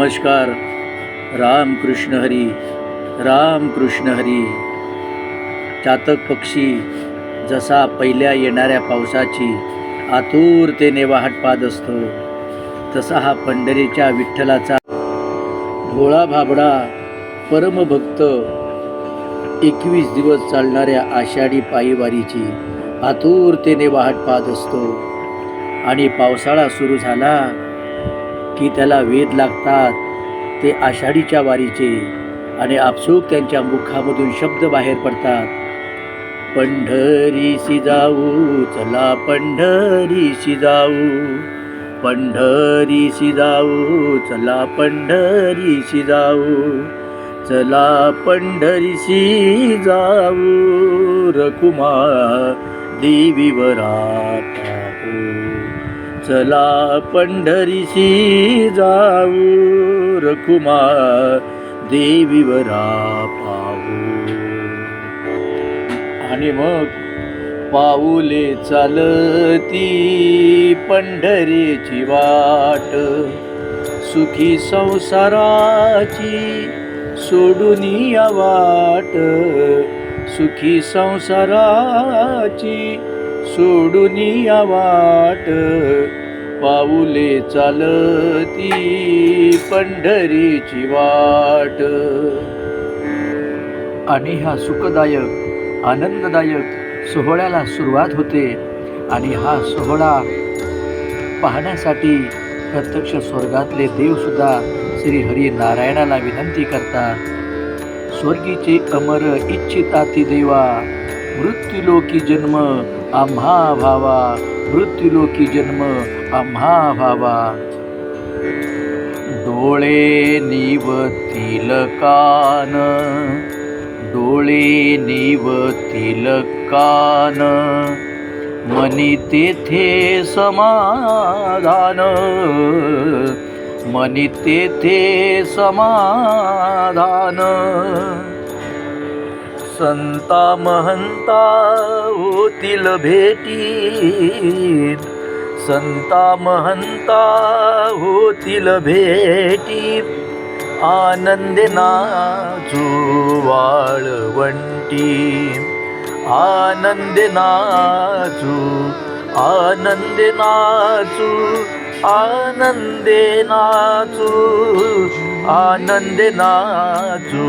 नमस्कार। राम कृष्ण हरी राम कृष्ण हरी। चातक पक्षी जसा पहिल्या येणाऱ्या पावसाची आतुरतेने वाहट पाद असतो तसा हा पंढरीच्या विठ्ठलाचा भोळा भाबडा परमभक्त एकवीस दिवस चालणाऱ्या आषाढी पायीवारीची आतुरतेने वाहट पाहत असतो. आणि पावसाळा सुरू झाला की त्याला वेध लागतात. ते आषाढीच्या वारीचे आणि आपसूक त्यांच्या मुखामधून शब्द बाहेर पडतात. पंढरीशी जाऊ चला पंढरीशी जाऊ. पंढरीशी जाऊ चला पंढरीशी जाऊ. चला पंढरीशी जाऊ. रकुमा देवीवरा पाहू चला पंढरीशी जाऊ रखुमा देवीवरा पाहू. आणि मग पाऊले चालती पंढरीची वाट सुखी संसाराची सोडून या वाट सुखी संसाराची सोडून या वाट. पाऊले चालती पंढरीची वाट. आणि हा सुखदायक आनंददायक सोहळ्याला सुरुवात होते. आणि हा सोहळा पाहण्यासाठी प्रत्यक्ष स्वर्गातले देवसुद्धा श्री हरी नारायणाला विनंती करतात. स्वर्गीचे अमर इच्छिताती देवा मृत्यूलोकी जन्म आम्हा भावा मृत्यूलोकी जन्म आम्हा भावा डोळे निवतील कान डोळे निवतील कान. मनी तेथे समाधान मनी तेथे समाधान. संता महंता होतील भेटी. संता महंता होतील भेटी. आनंदे नाचू वाळवंटी. आनंदे नाचू आनंदे नाचू आनंदे नाचू आनंदे नाचू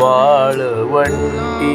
वाळवंटी.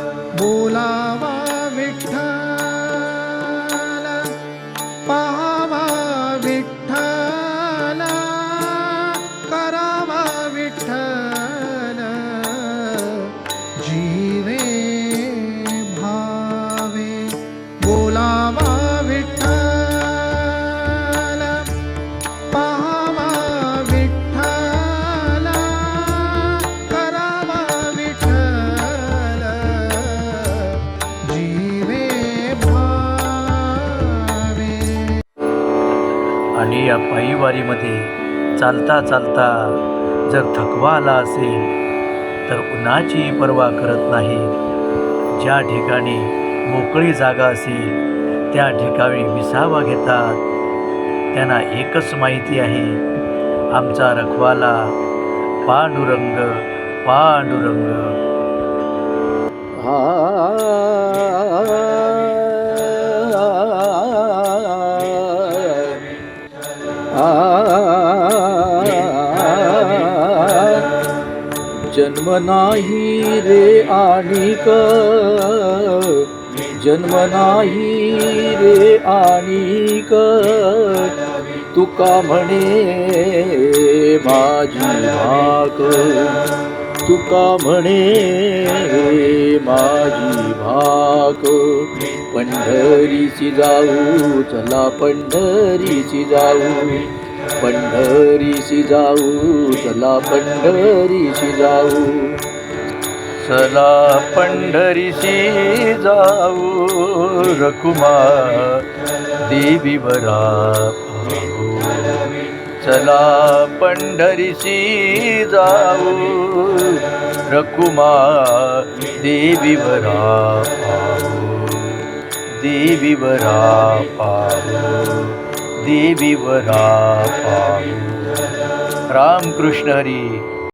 बोलावा आणि या पायीवारीमध्ये चालता चालता जर थकवा आला असेल तर उन्हाची पर्वा करत नाही. ज्या ठिकाणी मोकळी जागा असेल त्या ठिकाणी विसावा घेतात त्यांना एकच माहिती आहे आमचा रखवाला पांडुरंग पांडुरंग. जन्म नाही रे आणिक जन्म नाही रे आणिक तुका म्हणे माझी भाक. तुका म्हणे माझी भाक. पंढरीची जाऊ चला पंढरीची जाऊ. पंढरीशी जाऊ चला पंढरीशी जाऊ. चला पंढरीशी जाऊ रकुमा देवीवरा पाहू. चला पंढरीशी जाऊ रकुमा देवीवरा देवी देवीवरा पाहू. देवीवरा पाहू रामकृष्ण हरी.